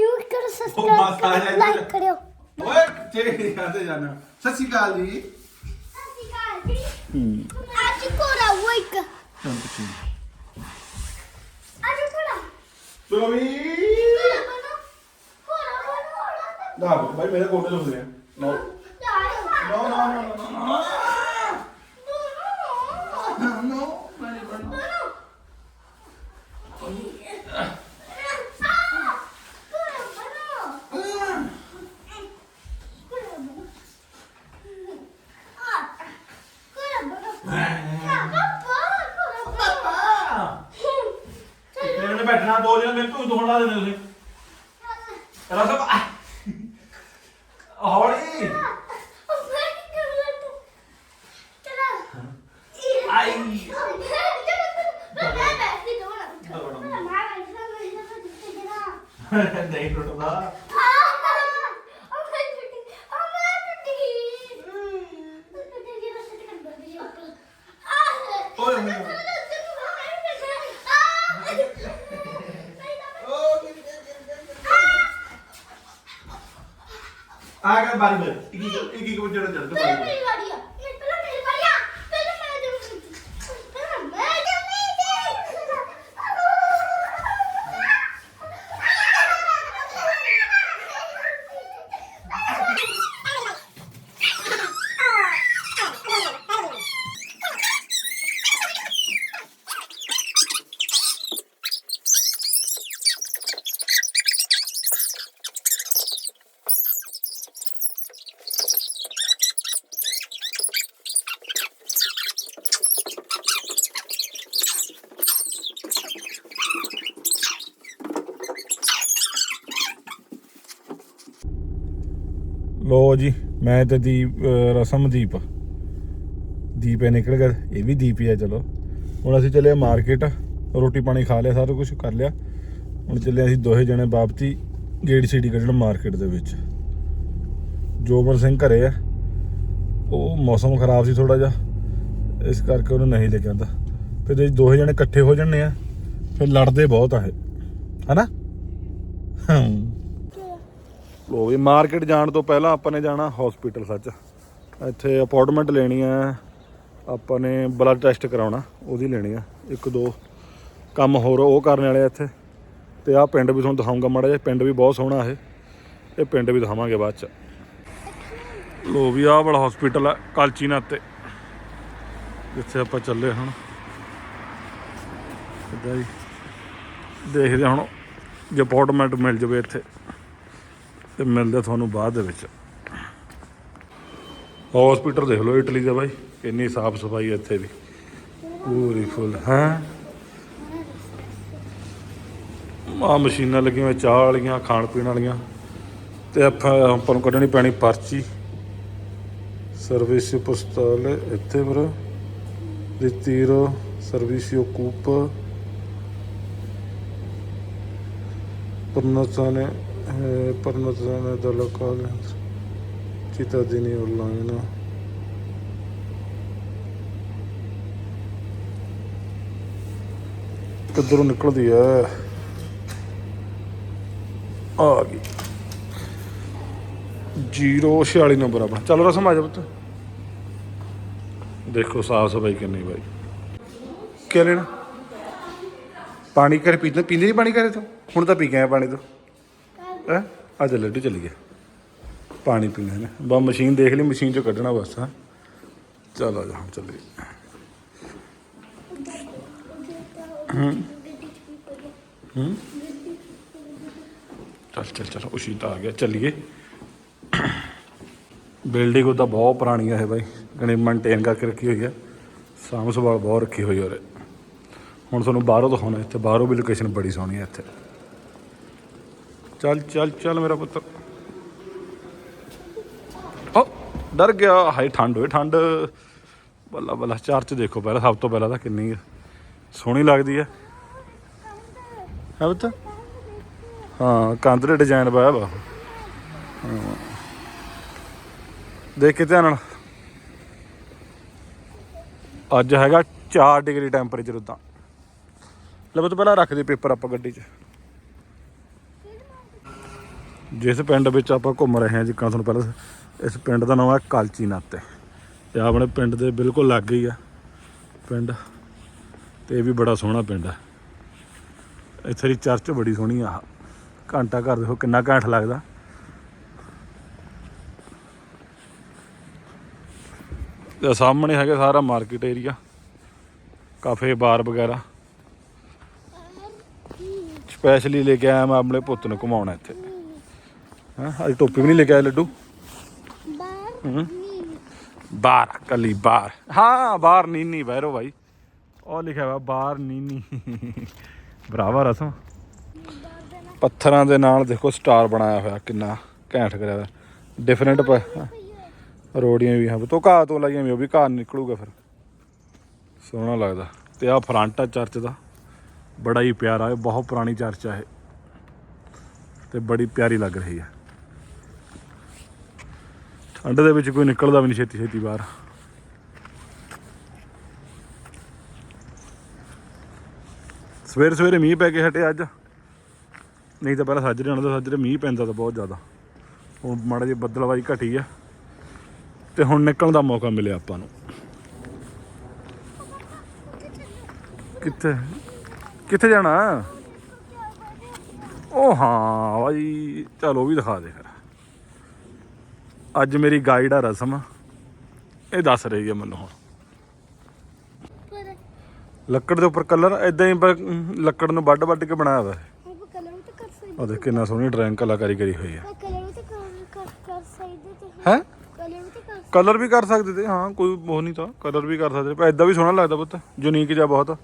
Use ਕਰੋ subscribe ਇੱਧਰ। Like ਕਰਿਓ। ਓਏ ਤੇ ਕਾਤੇ ਜਾਣਾ। ਸਤਿ ਸ਼੍ਰੀ ਅਕਾਲ ਜੀ। ਸਤਿ ਸ਼੍ਰੀ ਅਕਾਲ ਜੀ ਹੂੰ ਅੱਜ ਕੋਰਾ ਪੁੱਛੀ। ਅੱਜ ਕੋਰਾ ਚਲੋ ਵੀ। ਕੋਰਾ ਕੋਰਾ ਨਾ ਭਾਈ ਮੇਰੇ ਕੋਟੇ ਲੁੱਟਦੇ ਆ। ਨੋ ਨੋ ਨੋ ਨੋ ਨੋ ਨੋ ਨੋ ਮੇਰੇ ਨੇ ਬੈਠਣਾ ਦੋ ਜਣੇ ਮੇਰੇ ਤੋਂ ਦੋਣ ਲਾ ਦੇਣੇ ਤੁਸੀਂ ਰਸਮ ਹੌਲੀ ਆਈ ਨਹੀਂ ਟੁੱਟਦਾ ਓਏ ਹੋਏ ਆ ਗਿਆ ਬਾਰੀ ਬਾਰੀ ਇੱਕ ਇੱਕ ਇੱਕ ਇੱਕ ਵਜੇ ਚੜ ਚੜ ਪਹਿਲਾਂ ਮੇਰੀ ਵਾਰੀ ਆ ਨਹੀਂ ਪਹਿਲਾਂ ਮੇਰੀ ਵਾਰੀ ਆ ਪਹਿਲਾਂ ਮੈਂ ਜੰਮੀ ਪਹਿਲਾਂ ਮੈਂ ਜੰਮੀ ਲੋ ਜੀ, ਮੈਂ ਤੇ ਦੀਪ ਅਹ, ਰਸਮਦੀਪ। ਦੀਪ ਹੈ ਨਿਕਲ ਗਿਆ, ਇਹ ਵੀ ਦੀਪ ਹੀ ਹੈ ਚਲੋ। ਹੁਣ ਅਸੀਂ ਚੱਲੇ ਮਾਰਕੀਟ, ਰੋਟੀ ਪਾਣੀ ਖਾ ਲਿਆ, ਸਾਰਾ ਕੁਝ ਕਰ ਲਿਆ। ਹੁਣ ਚੱਲੇ ਅਸੀਂ ਦੋਹੇ ਜਣੇ ਬਾਪਤੀ ਗੇਟ ਸਿਟੀ ਕੱਢਣ ਮਾਰਕੀਟ ਦੇ ਵਿੱਚ। ਜੋਬਰ ਸਿੰਘ ਘਰੇ ਆ। ਉਹ ਮੌਸਮ ਖਰਾਬ ਸੀ ਥੋੜਾ ਜਿਹਾ, ਇਸ ਕਰਕੇ ਉਹਨੂੰ ਨਹੀਂ ਲੈ ਕੇ ਆਂਦਾ ਫਿਰ ਜੇ ਦੋਹੇ ਜਣੇ ਇਕੱਠੇ ਹੋ ਜੰਨੇ ਆ, ਫਿਰ ਲੜਦੇ ਬਹੁਤ ਆ ਇਹ। ਹਨਾ? ਹਾਂ ਲੋ ਵੀ ਮਾਰਕੀਟ ਜਾਣ ਤੋਂ ਪਹਿਲਾਂ ਆਪਾਂ ਨੇ ਜਾਣਾ ਹਸਪੀਟਲ ਸੱਚ। ਇੱਥੇ ਅਪਾਇੰਟਮੈਂਟ ਲੈਣੀ ਆ। ਆਪਾਂ ਨੇ ਬਲੱਡ ਟੈਸਟ ਕਰਾਉਣਾ, ਉਹਦੀ ਲੈਣੀ ਆ। ਇੱਕ ਦੋ ਕੰਮ ਹੋਰ ਉਹ ਕਰਨ ਵਾਲੇ ਆ ਇੱਥੇ। ਤੇ ਆਹ ਪਿੰਡ ਵੀ ਤੁਹਾਨੂੰ ਦਿਖਾਉਂਗਾ ਮਾੜਾ ਜਿਹਾ, ਪਿੰਡ ਵੀ ਬਹੁਤ ਸੋਹਣਾ ਇਹ। ਇਹ ਪਿੰਡ ਵੀ ਦਿਖਾਵਾਂਗੇ ਬਾਅਦ ਚ। ਲੋ ਵੀ ਆਹ ਵਾਲਾ ਹਸਪੀਟਲ ਆ ਕਾਲਚੀਨਾਥ ਤੇ। ਜਿੱਥੇ ਆਪਾਂ ਚੱਲੇ ਹੁਣ। ਇੱਦਾਂ ਹੀ ਦੇਖਦੇ ਹਾਂ ਹੁਣ ਜੇ ਅਪਾਇੰਟਮੈਂਟ ਮਿਲ ਜਵੇ ਇੱਥੇ। ਤੇ ਮਿਲਦਾ ਤੁਹਾਨੂੰ ਬਾਅਦ ਦੇ ਵਿੱਚ। ਹਸਪੀਟਲ ਦੇਖ ਲਓ ਇਟਲੀ ਦਾ ਬਾਈ, ਕਿੰਨੀ ਸਾਫ਼ ਸਫ਼ਾਈ ਇੱਥੇ ਵੀ। ਪੂਰੀ ਫੁੱਲ ਹੈ? ਆ ਮਸ਼ੀਨਾਂ ਲੱਗੀਆਂ ਹੋਈਆਂ, ਚਾਹ ਵਾਲੀਆਂ, ਖਾਣ ਪੀਣ ਵਾਲੀਆਂ। ਤੇ ਆਪਾਂ ਆਪਾਂ ਨੂੰ ਕੱਢਣੀ ਪੈਣੀ ਪਰਚੀ। ਸਰਵਿਸ ਪੋਸਟਲ ਇੱਥੇ ਪਰ। ritiro servizio CUP prenotazione eh, prenotazione da cittadini online ਕਿੱਧਰੋਂ ਨਿਕਲਦੀ ਹੈ ਆ ਗਈ 046 ਨੰਬਰ ਆਪਣਾ ਚੱਲ ਰਸਮ ਆ ਜਾ ਪੁੱਤ ਦੇਖੋ ਸਾਫ਼ ਸਫ਼ਾਈ ਕਿੰਨੀ ਬਾਈ ਕੀ ਲੈਣਾ ਪਾਣੀ ਕਰ ਪੀਂਦੇ ਪੀਂਦੇ ਨਹੀਂ ਪਾਣੀ ਕਰੇ ਤੂੰ ਹੁਣ ਤਾਂ ਪੀ ਗਿਆ ਪਾਣੀ ਤੋਂ ਹੈ? ਅੱਜ ਲੱਡੂ ਚੱਲੀ ਗਿਆ ਪਾਣੀ ਪੀਣਾ ਨੇ ਬਸ ਮਸ਼ੀਨ ਦੇਖ ਲਈ, ਮਸ਼ੀਨ ਚੋਂ ਕੱਢਣਾ ਬਸ, ਹਾਂ। ਚਲ ਆ ਜਾ, ਹੁਣ ਚੱਲੀਏ ਹੂੰ। ਚੱਲ ਚੱਲ ਚੱਲ ਉਸ਼ੀ ਤਾਂ ਆ ਗਿਆ। ਚੱਲੀਏ। ਬਿਲਡਿੰਗ ਉਹ ਤਾਂ ਬਹੁਤ ਪੁਰਾਣੀ ਹੈ ਬਾਈ। ਗਣੇ ਮੇਨਟੇਨ ਕਰਕੇ ਰੱਖੀ ਹੋਈ ਹੈ ਸਾਂਭ ਸੰਭਾਲ ਬਹੁਤ ਰੱਖੀ ਹੋਈ ਔਰ ਹੁਣ ਤੁਹਾਨੂੰ ਬਾਹਰੋਂ ਦਿਖਾਉਣਾ, ਇੱਥੇ ਬਾਹਰੋਂ ਵੀ ਲੋਕੇਸ਼ਨ ਬੜੀ ਸੋਹਣੀ ਹੈ ਇੱਥੇ। ਚੱਲ ਚੱਲ ਚੱਲ ਮੇਰਾ ਪੁੱਤਰ ਓ, ਡਰ ਗਿਆ। ਹਾਏ, ਠੰਡ ਹੋਏ ਠੰਡ। ਬੱਲਾ ਬੱਲਾ ਚਰਚ ਦੇਖੋ ਪਹਿਲਾਂ, ਸਭ ਤੋਂ ਪਹਿਲਾਂ ਤਾਂ ਕਿੰਨੀ ਸੋਹਣੀ ਲੱਗਦੀ ਹੈ ਹੈ ਪੁੱਤ? ਹਾਂ, ਕੰਧ ਦੇ ਡਿਜ਼ਾਈਨ ਪਾਇਆ ਵਾ। ਦੇਖ ਕੇ ਧਿਆਨ ਨਾਲ। ਅੱਜ ਹੈਗਾ 4 ਡਿਗਰੀ ਟੈਂਪਰੇਚਰ ਉਦਾਂ। ਲੈ ਬਤ ਪਹਿਲਾਂ ਰੱਖ ਦੇ ਪੇਪਰ ਆਪਾਂ ਗੱਡੀ 'ਚ। ਜਿਸ ਪਿੰਡ ਵਿੱਚ ਆਪਾਂ ਘੁੰਮ ਰਹੇ ਹਾਂ, ਜਿੱਕਾ ਤੁਹਾਨੂੰ ਪਹਿਲਾਂ ਇਸ ਪਿੰਡ ਦਾ ਨਾਮ ਹੈ ਕਾਲਚੀ ਨਾਤੇ। ਤੇ ਆਪਣੇ ਪਿੰਡ ਦੇ ਬਿਲਕੁਲ ਲਾਗੇ ਹੀ ਆ ਪਿੰਡ। ਤੇ ਇਹ ਵੀ ਬੜਾ ਸੋਹਣਾ ਪਿੰਡ ਆ। ਇੱਥੇ ਦੀ ਚਰਚ ਬੜੀ ਸੋਹਣੀ ਆ। ਘੰਟਾ ਘਰ ਦੇਖੋ ਕਿੰਨਾ ਘੈਂਟ ਲੱਗਦਾ। ਤੇ ਸਾਹਮਣੇ ਹੈਗਾ ਸਾਰਾ ਮਾਰਕੀਟ ਏਰੀਆ। ਕਾਫੇ, ਬਾਰ ਵਗੈਰਾ। ਸਪੈਸ਼ਲੀ ਲੈ ਕੇ ਆਇਆ ਮੈਂ ਆਪਣੇ ਪੁੱਤ ਨੂੰ ਘੁਮਾਉਣਾ ਇੱਥੇ। ਹਾਂ ਅੱਜ ਟੋਪੀ ਵੀ ਨਹੀਂ ਲੈ ਕੇ ਆਇਆ ਲੱਡੂ? ਬਾਹਰ ਹੂੰ। ਬਾਰ ਕੱਲੀ ਬਾਰ ਹਾਂ ਬਾਰ ਨੀਨੀ ਬੈਰੋ ਭਾਈ। ਉਹ ਲਿਖਿਆ ਹੋਇਆ ਬਾਰ ਨੀਨੀ। ਬਰਾਵਾ ਰਸਮ। ਬਾਹਰ ਪੱਥਰਾਂ ਦੇ ਨਾਲ ਦੇਖੋ ਸਟਾਰ ਬਣਾਇਆ ਹੋਇਆ ਕਿੰਨਾ ਘੈਂਟ ਕਰਿਆ ਹੋਇਆ। ਡਿਫਰੈਂਟ ਰੋੜੀਆਂ ਵੀ ਹਨ ਤੋਂ ਘਾਹ ਤੋਂ ਲਾਈਆਂ ਵੀ ਉਹ ਵੀ ਘਾਹ ਨਿਕਲੂਗਾ ਫਿਰ। ਸੋਹਣਾ ਲੱਗਦਾ। ਤੇ ਆਹ ਫਰੰਟ ਆ ਚਰਚ ਦਾ। ਬੜਾ ਹੀ ਪਿਆਰਾ ਹੈ ਬਹੁਤ ਪੁਰਾਣੀ ਚਰਚ ਆ ਇਹ। ਤੇ ਬੜੀ ਪਿਆਰੀ ਲੱਗ ਰਹੀ ਹੈ ਠੰਡ ਦੇ ਵਿੱਚ ਕੋਈ ਨਿਕਲਦਾ ਵੀ ਨਹੀਂ ਛੇਤੀ ਛੇਤੀ ਬਾਹਰ। ਸਵੇਰ ਸਵੇਰੇ ਮੀਂਹ ਪੈ ਕੇ ਹਟੇ ਅੱਜ। ਨਹੀਂ ਤਾਂ ਪਹਿਲਾਂ ਸਾਜਰੇ ਆਉਣਾ ਤਾਂ ਸਾਜਰੇ ਮੀਂਹ ਪੈਂਦਾ ਤਾਂ ਬਹੁਤ ਜ਼ਿਆਦਾ। ਹੁਣ ਮਾੜਾ ਜਿਹੀ ਬੱਦਲਵਾਈ ਘਟੀ ਆ। ਤੇ ਹੁਣ ਨਿਕਲਣ ਦਾ ਮੌਕਾ ਮਿਲਿਆ ਆਪਾਂ ਨੂੰ। ਕਿੱਥੇ? ਕਿੱਥੇ ਜਾਣਾ? ਉਹ ਹਾਂ ਭਾਈ ਚਲੋ ਵੀ ਦਿਖਾ ਦੇ ਫਿਰ। ਅੱਜ ਮੇਰੀ ਗਾਈਡ ਆ ਰਸਮ। ਇਹ ਦੱਸ ਰਹੀ ਹੈ ਮੈਨੂੰ ਹੁਣ। ਲੱਕੜ ਦੇ ਉੱਪਰ ਕਲਰ ਐਦਾਂ ਹੀ ਲੱਕੜ ਨੂੰ ਵੱਢ ਵੱਢ ਕੇ ਬਣਾਇਆ ਹੋਇਆ ਹੈ। ਉਹ ਦੇਖ ਕਿੰਨਾ ਸੋਹਣੀ ਡਰਾਇੰਗ ਕਲਾਕਾਰੀ ਕਰੀ ਹੋਈ ਹੈ। ਕਲਰ ਵੀ ਕਰ ਸਕਦੇ ਤੇ ਹੈ? ਕਲਰ ਵੀ ਤਾਂ ਕਰ ਕਲਰ ਵੀ ਕਰ ਸਕਦੇ ਤੇ ਹਾਂ ਕੋਈ ਉਹ ਨਹੀਂ ਤਾਂ। ਕਲਰ ਵੀ ਕਰ ਸਕਦੇ ਪਰ ਐਦਾਂ ਵੀ ਸੋਹਣਾ ਲੱਗਦਾ ਪੁੱਤ ਯੂਨੀਕ ਜਿਹਾ ਬਹੁਤ।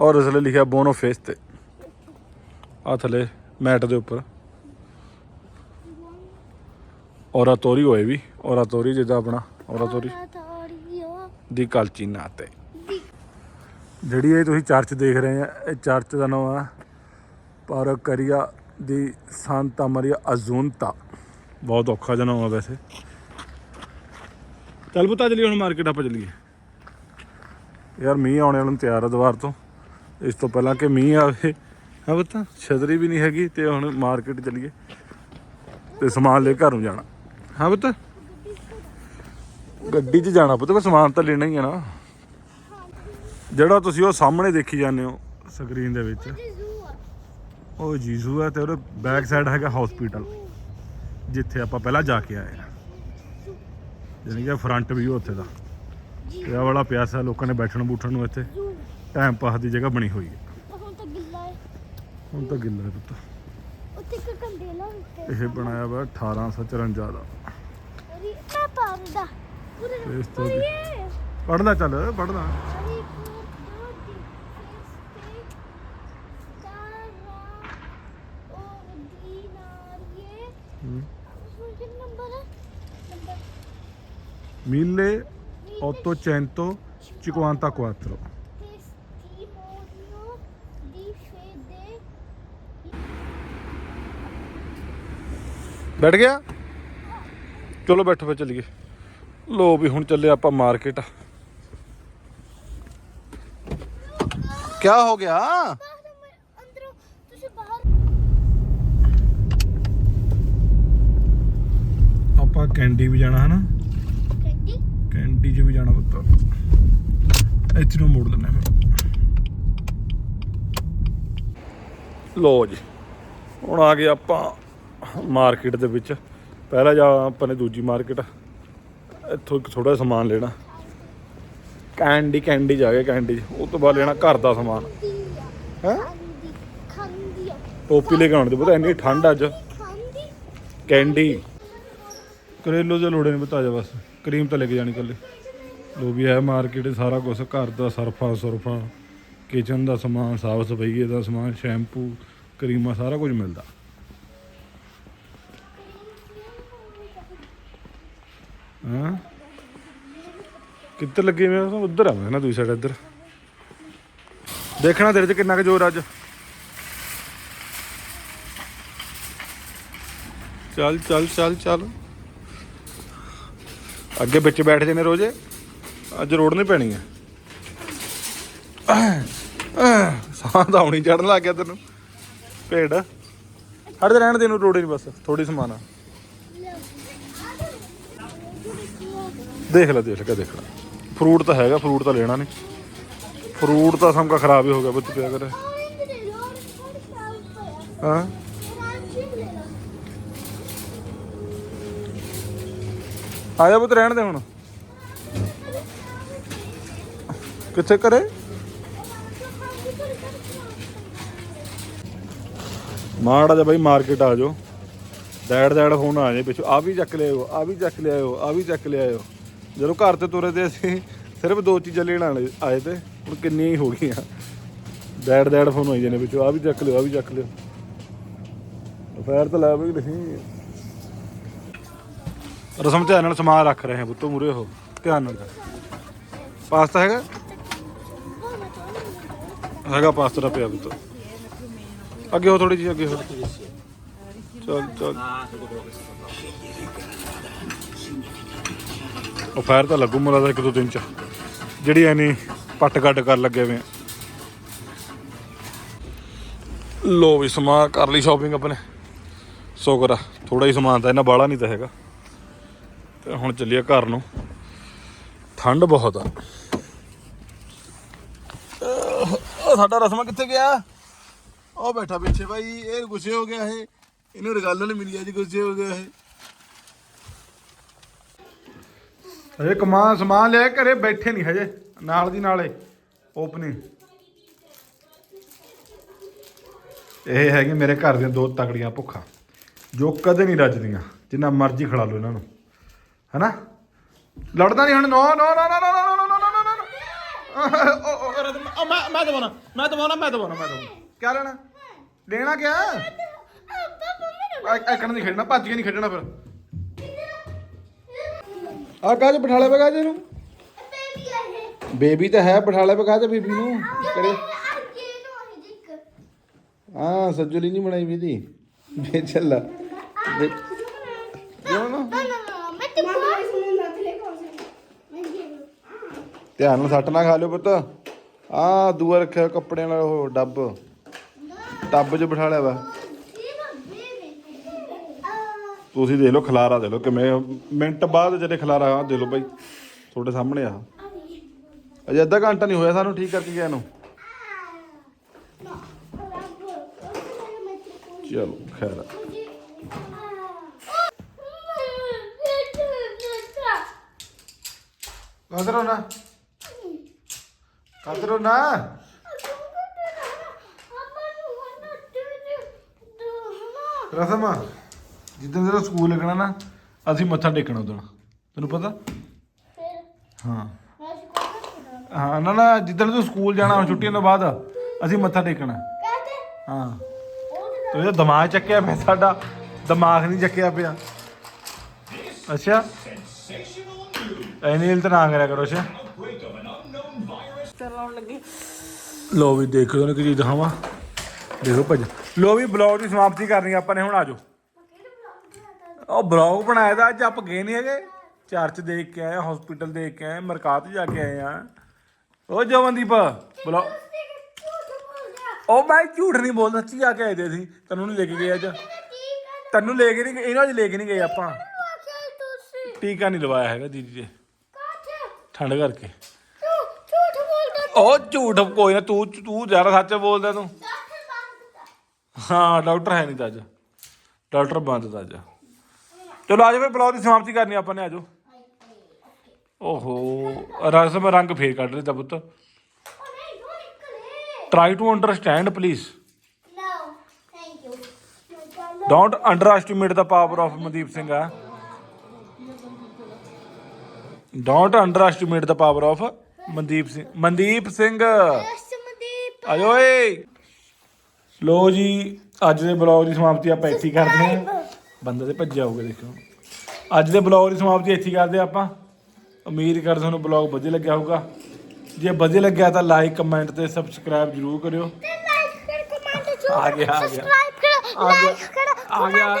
ਔਰ ਇਸ ਲਈ ਲਿਖਿਆ ਬੋਨੋ ਫੇਸ ਤੇ। ਆ ਥੱਲੇ ਮੈਟ ਦੇ ਉੱਪਰ। ਔਰਾ ਤੋਰੀ ਹੋਏ ਵੀ ਔਰਾ ਤੋਰੀ ਜਿੱਦਾਂ ਆਪਣਾ ਔਰਾ ਤੋਰੀ ਤਾੜੀਓ ਦੀ ਕਲਚੀ ਨਾਂ ਤੇ ਜਿਹੜੀ ਇਹ ਤੁਸੀਂ ਚਰਚ ਦੇਖ ਰਹੇ ਆ ਇਹ ਚਰਚ ਦਾ ਨਾਮ ਹੈ ਪਾਰਕਰੀਆ ਦੀ ਸਾਂਤਾ ਮਰੀਆ ਅਜ਼ੂਨਤਾ ਬਹੁਤ ਔਖਾ ਜਿਹਾ ਨਾਮ ਆ ਵੈਸੇ। ਚੱਲ ਪੁੱਤਾ ਚਲੀਏ ਹੁਣ ਮਾਰਕੀਟ ਆਪਾਂ ਚੱਲੀਏ। ਯਾਰ ਮੀਂਹ ਆਉਣੇ ਵਾਲਾ ਨੂੰ ਤਿਆਰ ਆ ਦੁਬਾਰ ਤੋਂ। ਇਸ ਤੋਂ ਪਹਿਲਾਂ ਕਿ ਮੀਂਹ ਆਵੇ। ਹਾਂ ਪੁੱਤਾ ਛਤਰੀ ਵੀ ਨਹੀਂ ਹੈਗੀ ਤੇ ਹੁਣ ਮਾਰਕੀਟ ਚੱਲੀਏ। ਤੇ ਸਮਾਨ ਲੈ ਘਰ ਨੂੰ ਜਾਣਾ। ਹਾਂ ਪੁੱਤ? ਗੱਡੀ 'ਚ ਜਾਣਾ ਪੁੱਤ ਪਰ ਸਮਾਨ ਤਾਂ ਲੈਣਾ ਹੀ ਆ ਨਾ। ਜਿਹੜਾ ਤੁਸੀਂ ਉਹ ਸਾਹਮਣੇ ਦੇਖੀ ਜਾਂਦੇ ਹੋ ਸਕਰੀਨ ਦੇ ਵਿੱਚ। ਉਹ ਜੀਸੂ ਹੈ ਤੇ ਉਹਦੇ ਬੈਕ ਸਾਈਡ ਹੈਗਾ ਹਸਪੀਟਲ ਜਿੱਥੇ ਆਪਾਂ ਪਹਿਲਾਂ ਜਾ ਕੇ ਆਏ ਆ। ਜਾਨੀ ਕਿ ਫਰੰਟ ਵੀ ਉੱਥੇ ਦਾ। ਇਹ ਵਾਲਾ ਪਿਆਸਾ ਲੋਕਾਂ ਨੇ ਬੈਠਣ ਬੂਠਣ ਨੂੰ ਇੱਥੇ ਟਾਈਮ ਪਾਸ ਦੀ ਜਗ੍ਹਾ ਬਣੀ ਹੋਈ ਹੈ। ਹੁਣ ਤਾਂ ਗਿੱਲਾ ਹੈ। ਹੁਣ ਤਾਂ ਗਿੱਲਾ ਹੈ ਪੁੱਤ। ਤੇ ਇੱਕ ਕੰਡੇਲਾ ਇਹ ਬਣਾਇਆ ਹੋਇਆ 1854 ਦਾ। ਅਰੇ ਪਾਪਾ ਦਾ ਪੜਦਾ ਚੱਲ ਪੜਦਾ ਅਰੇ ਪੂਰਾ ਦੀ ਸਟੇ ਤਾਰਾ ਇਹ ਹੁਣ ਕਿ ਨੰਬਰ ਹੈ। ਨੰਬਰ ਮਿਲੇ 800 54 4 ਬੈਠ ਗਿਆ? ਚਲੋ ਬੈਠੋ ਫਿਰ ਚੱਲੀਏ। ਲੋ ਵੀ ਹੁਣ ਚੱਲੇ ਆਪਾਂ ਮਾਰਕੀਟ। ਕੀ ਹੋ ਗਿਆ? ਆਪਾਂ ਕੈਂਡੀ ਵੀ ਜਾਣਾ ਹਨਾ? ਕੈਂਡੀ? ਕੈਂਡੀ 'ਚ ਵੀ ਜਾਣਾ ਪੁੱਤ। ਇੱਥੇ ਨੂੰ ਮੋੜ ਲੈਣਾ ਮੈਂ ਲੋ ਜੀ ਹੁਣ ਆ ਗਏ ਆਪਾਂ ਮਾਰਕੀਟ ਦੇ ਵਿੱਚ। ਪਹਿਲਾਂ ਜਾ ਆਪਾਂ ਨੇ ਦੂਜੀ ਮਾਰਕੀਟ। ਇੱਥੋਂ ਇੱਕ ਥੋੜਾ ਸਮਾਨ ਲੈਣਾ। ਕੈਂਡੀ ਕੈਂਡੀ ਜਾ ਕੇ ਕੈਂਡੀ। ਉਹ ਤੋਂ ਬਾਅਦ ਲੈਣਾ ਘਰ ਦਾ ਸਮਾਨ। ਹੈ? ਟੋਪੀ ਲੈ ਕੇ ਆਉਣ ਦੇ, ਪਤਾ ਇੰਨੀ ਠੰਡ ਅੱਜ। ਕੈਂਡੀ। ਕਰੇਲੋ ਦੇ ਲੋੜੇ ਨੇ ਬਤਾ ਜਾ ਬਸ। ਕਰੀਮ ਤਾਂ ਲੈ ਕੇ ਜਾਣੀ ਕੱਲੇ। ਲੋ ਵੀ ਹੈ ਮਾਰਕੀਟ ਸਾਰਾ ਕੁਝ ਘਰ ਦਾ ਸਰਫਾ, ਸੁਰਫਾ। ਕਿਚਨ ਦਾ ਸਮਾਨ, ਸਾਫ਼ ਸਫ਼ਾਈ ਦਾ ਸਮਾਨ, ਸ਼ੈਂਪੂ, ਕਰੀਮਾ, ਸਾਰਾ ਕੁਝ ਮਿਲਦਾ। ਹਾਂ। ਕਿੱਧਰ ਲੱਗੇ ਮੈਂ ਉਧਰ ਆ ਮੈਂ ਨਾ, ਦੂਜੀ ਸਾਈਡ ਇੱਧਰ। ਦੇਖਣਾ ਤੇਰੇ 'ਚ ਕਿੰਨਾ ਕੁ ਜ਼ੋਰ ਅੱਜ। ਚੱਲ ਚੱਲ ਚੱਲ ਚੱਲ। ਅੱਗੇ ਵਿੱਚ ਬੈਠਦੇ ਨੇ ਰੋਜ਼ੇ। ਅੱਜ ਰੋਡ ਨਹੀਂ ਪੈਣੀ ਹੈ ਸਾਹ ਤਾਂ ਆਉਣੀ, ਚੜਨ ਲੱਗ ਗਿਆ ਤੈਨੂੰ। ਭੇਡ। ਹਟ ਰਹਿਣ ਦੇ ਨੂੰ ਰੋਡ ਨਹੀਂ ਬਸ ਥੋੜੀ ਸਮਾਨ ਆ। ਦੇਖ ਲੈ ਦੇਖ ਲੈ ਦੇਖ ਲੈ। ਫਰੂਟ ਤਾਂ ਹੈਗਾ, ਫਰੂਟ ਤਾਂ ਲੈਣਾ ਨਹੀਂ ਫਰੂਟ ਤਾਂ ਸਮਕਾ ਖਰਾਬ ਹੀ ਹੋ ਗਿਆ ਬੱਚ ਪਿਆ ਕਰ। ਹਾਂ? ਆਇਆ ਬੁੱਤ ਰਹਿਣ ਦੇ ਹੁਣ। ਕਿੱਥੇ ਕਰੇ ਮਾੜਾ ਜਿਹਾ ਬਾਈ, ਮਾਰਕੀਟ ਆ ਜਾਓ। ਡੈਡ ਡੈਡ ਫੋਨ ਆ ਜੇ ਪਿੱਛੋਂ। ਆ ਵੀ ਚੱਕ ਲਿਆਓ ਆ ਵੀ ਚੱਕ ਲਿਆਓ ਆ ਵੀ ਚੱਕ ਲਿਆਓ ਜਦੋਂ ਘਰ ਤੇ ਤੁਰੇ ਤੇ ਅਸੀਂ ਸਿਰਫ ਦੋ ਚੀਜ਼ਾਂ ਲੈਣ ਆਲੇ ਆਏ ਤੇ ਹੁਣ ਕਿੰਨੀਆਂ ਹੀ ਹੋ ਗਈਆਂ। ਡੈਡ ਡੈਡ ਫੋਨ ਹੋਈ ਜਾਂਦੇ ਪਿੱਛੋਂ। ਆ ਵੀ ਚੱਕ ਲਿਓ, ਆ ਵੀ ਚੱਕ ਲਿਓ। ਫੇਰ ਤਾਂ ਲੈ ਬਈ ਨਹੀਂ। ਰਸਮ ਧਿਆਨ ਨਾਲ ਸਮਾਨ ਰੱਖ ਰਹੇ ਹਾਂ ਪੁੱਤੋ ਮੂਰੇ ਹੋ ਧਿਆਨ ਨਾਲ। ਪਾਸਤਾ ਹੈਗਾ? ਹੈਗਾ ਪਾਸਤਾ ਦਾ ਪਿਆ ਪੁੱਤੋ ਅੱਗੇ ਹੋ ਥੋੜੀ ਜਿਹੀ, ਅੱਗੇ ਹੋ ਚੱਲ ਚੱਲ ਉਹ ਫਾਇਰ ਤਾਂ ਲੱਗੂ ਮੁਲਾ ਦਾ ਇੱਕ ਦੋ ਦਿਨ ਚ। ਜਿਹੜੀ ਐਨੀ ਪੱਟ ਗੱਡ ਕਰ ਲੱਗੇ ਵੇ। ਲੋ ਵੀ ਸਮਾਨ ਕਰ ਲਈ ਸ਼ਾਪਿੰਗ ਆਪਣੇ। ਸ਼ੁਕਰ ਆ ਥੋੜਾ ਹੀ ਸਮਾਨ ਤਾਂ ਇਹਨਾਂ ਬਾਲਾ ਨਹੀਂ ਤਾਂ ਹੈਗਾ। ਤੇ ਹੁਣ ਚੱਲੀਏ ਘਰ ਨੂੰ। ਠੰਡ ਬਹੁਤ ਆ। ਸਾਡਾ ਰਸਮਾ ਕਿੱਥੇ ਗਿਆ? ਉਹ ਬੈਠਾ ਪਿੱਛੇ ਭਾਈ ਇਹ ਗੁੱਸੇ ਹੋ ਗਿਆ ਇਹ। ਇਹਨੂੰ ਰਗਾਲ ਨਹੀਂ ਮਿਲੀ ਅੱਜ ਗੁੱਸੇ ਹੋ ਗਿਆ ਇਹ ਹਜੇ ਕਮਾਨ ਸਮਾਨ ਲਿਆ ਘਰੇ ਬੈਠੇ ਨਹੀਂ ਹਜੇ ਨਾਲ ਦੀ ਨਾਲੇ ਓਪਨਿੰਗ ਇਹ ਹੈਗੇ ਮੇਰੇ ਘਰ ਦੀਆਂ ਦੋ ਤਕੜੀਆਂ ਭੁੱਖਾਂ ਜੋ ਕਦੇ ਨਹੀਂ ਰੱਜਦੀਆਂ ਜਿੰਨਾ ਮਰਜ਼ੀ ਖਿਲਾ ਲਓ ਇਹਨਾਂ ਨੂੰ ਹੈਨਾ ਲੜਦਾ ਨਹੀਂ ਹੁਣ ਨੋ ਨੋ ਨੋ ਨੋ ਨੋ ਨੋ ਨੋ ਨੋ ਨੋ ਨੋ ਮੈਂ ਮੈਂ ਦਵਾਉਣਾ ਮੈਂ ਦਵਾਉਣਾ ਮੈਂ ਦਵਾਉਣਾ ਮੈਂ ਦਵਾਉਣਾ ਕੀ ਲੈਣਾ ਲੈਣਾ ਕਿਆ ਐਕਣ ਨਹੀਂ ਖੇਡਣਾ ਭੱਜ ਕੇ ਨਹੀਂ ਖੇਡਣਾ ਫਿਰ। ਆ ਕਾਜ ਬਿਠਾਲੇ ਪਗਾ ਜੇ ਨੂੰ ਬੇਬੀ ਤਾਂ ਹੈ ਬਿਠਾਲੇ ਪਗਾ ਤੇ ਬੀਬੀ ਨੂੰ। ਕਰੇ। ਹਾਂ ਸੱਜਲੀ ਨਹੀਂ ਬਣਾਈ ਵੀ ਦੀ ਚੱਲਾ ਜੋ ਨਾ? ਧਿਆਨ ਨਾਲ ਸੱਟ ਨਾ ਖਾ ਲਿਓ ਪੁੱਤ। ਆ ਦੂਆ ਰੱਖਿਆ ਕੱਪੜਿਆਂ ਨਾਲ ਉਹ ਡੱਬ। ਟੱਬ 'ਚ ਬਿਠਾ ਲਿਆ ਵਾ। ਤੁਸੀਂ ਦੇਖ ਲਓ ਖਲਾਰਾ ਦੇ ਲਓ ਕਿਵੇਂ ਮਿੰਟ ਬਾਅਦ ਜਿਹੜੇ ਖਲਾਰਾ ਆ ਦੇਖ ਲਓ ਬਾਈ। ਤੁਹਾਡੇ ਸਾਹਮਣੇ ਆ। ਅਜੇ ਅੱਧਾ ਘੰਟਾ ਨਹੀਂ ਹੋਇਆ ਸਾਨੂੰ, ਠੀਕ ਕਰਕੇ ਗਿਆ ਨੂੰ ਚਲੋ, ਖੈਰ। ਕਦਰੋ ਨਾ ਕਦਰੋ ਨਾ ਰਸਮਾ? ਜਿੱਦਣ ਤੇਰਾ ਸਕੂਲ ਲੱਗਣਾ ਨਾ ਅਸੀਂ ਮੱਥਾ ਟੇਕਣਾ ਉਦੋਂ। ਤੈਨੂੰ ਪਤਾ? ਹਾਂ। ਹਾਂ ਨਾ ਨਾ ਜਿੱਦਣ ਤੂੰ ਸਕੂਲ ਜਾਣਾ ਛੁੱਟੀਆਂ ਤੋਂ ਬਾਅਦ ਅਸੀਂ ਮੱਥਾ ਟੇਕਣਾ। ਹਾਂ। ਤੂੰ ਇਹਦਾ ਦਿਮਾਗ ਚੱਕਿਆ ਪਿਆ ਸਾਡਾ ਦਿਮਾਗ ਨਹੀਂ ਚੱਕਿਆ ਪਿਆ। ਅੱਛਾ? ਐਨੀ ਤਾਂ ਨਾ ਕਰਿਆ ਕਰੋ ਅੱਛਾ? ਚਲਾਉਣ ਲੱਗੀ। ਲੋ ਵੀ ਦੇਖੋ ਤੁਹਾਨੂੰ ਕੀ ਚੀਜ਼ ਦਿਖਾਵਾਂ। ਦੇਖੋ ਭਾਜੀ। ਲੋ ਵੀ ਬਲੌਗ ਦੀ ਸਮਾਪਤੀ ਕਰਨੀ ਆਪਾਂ ਨੇ ਹੁਣ ਆਜੋ ਉਹ ਬਲੌਗ ਬਣਾਇਆ ਤਾਂ ਅੱਜ ਆਪਾਂ ਗਏ ਨਹੀਂ ਹੈਗੇ। ਚਰਚ ਦੇਖ ਕੇ ਆਏ ਹਸਪੀਟਲ ਦੇਖ ਕੇ ਆਏ ਮਰਕਾਤ ਜਾ ਕੇ ਆਏ ਆ। ਉਹ ਜਵਨਦੀਪ ਬਲੌਗ ਉਹ ਮੈਂ ਝੂਠ ਨਹੀਂ ਬੋਲਦਾ, ਸੱਚੀ ਆ ਕੇ ਆਏ ਦੇ ਸੀ ਤੈਨੂੰ ਨਹੀਂ ਲੈ ਕੇ ਗਏ ਅੱਜ। ਤੈਨੂੰ ਲੈ ਕੇ ਨਹੀਂ ਗਏ, ਇਹਨਾਂ ਅੱਜ ਲੈ ਕੇ ਨਹੀਂ ਗਏ ਆਪਾਂ। ਟੀਕਾ ਨਹੀਂ ਲਵਾਇਆ ਹੈਗਾ ਦੀਦੀ ਜੀ ਠੰਡ ਕਰਕੇ। ਉਹ ਝੂਠ ਕੋਈ ਨਾ, ਤੂੰ ਤੂੰ ਜ਼ਿਆਦਾ ਸੱਚ ਬੋਲਦਾ ਤੂੰ। ਹਾਂ, ਡਾਕਟਰ ਹੈ ਨਹੀਂ ਤਾਂ ਅੱਜ। ਡਾਕਟਰ ਬੰਦ ਤਾਂ ਅੱਜ। ਚਲੋ ਆਜੋ ਫਿਰ, ਬਲੌਗ ਦੀ ਸਮਾਪਤੀ ਕਰਨੀ ਆਪਾਂ ਨੇ ਆਜੋ ਓਹੋ, ਰਸਮ ਰੰਗ ਫੇਰ ਕੱਢ ਲਿਆ ਪੁੱਤ। Try to understand please don't underestimate the power of Mandeep Singh ਆ don't underestimate the power of Mandeep Singh Mandeep Singh ਆਜੋ ਓਏ ਲੋ ਜੀ ਅੱਜ ਦੇ ਬਲੌਗ ਦੀ ਸਮਾਪਤੀ ਆਪਾਂ ਇੱਥੇ ਕਰਦੇ ਹਾਂ। ਬੰਦੇ ਤੇ ਭੱਜਿਆ ਹੋਊਗਾ ਦੇਖੋ। ਅੱਜ ਦੇ ਬਲੌਗ ਦੀ ਸਮਾਪਤੀ ਇੱਥੇ ਕਰਦੇ ਆਪਾਂ। ਉਮੀਦ ਕਰਦੇ ਤੁਹਾਨੂੰ ਬਲੌਗ ਵਧੀਆ ਲੱਗਿਆ ਹੋਊਗਾ। ਜੇ ਵਧੀਆ ਲੱਗਿਆ ਤਾਂ ਲਾਈਕ ਕਮੈਂਟ ਤੇ ਸਬਸਕ੍ਰਾਈਬ ਜਰੂਰ ਕਰਿਓ। ਆ ਗਿਆ ਆ ਗਿਆ। ਆ ਗਿਆ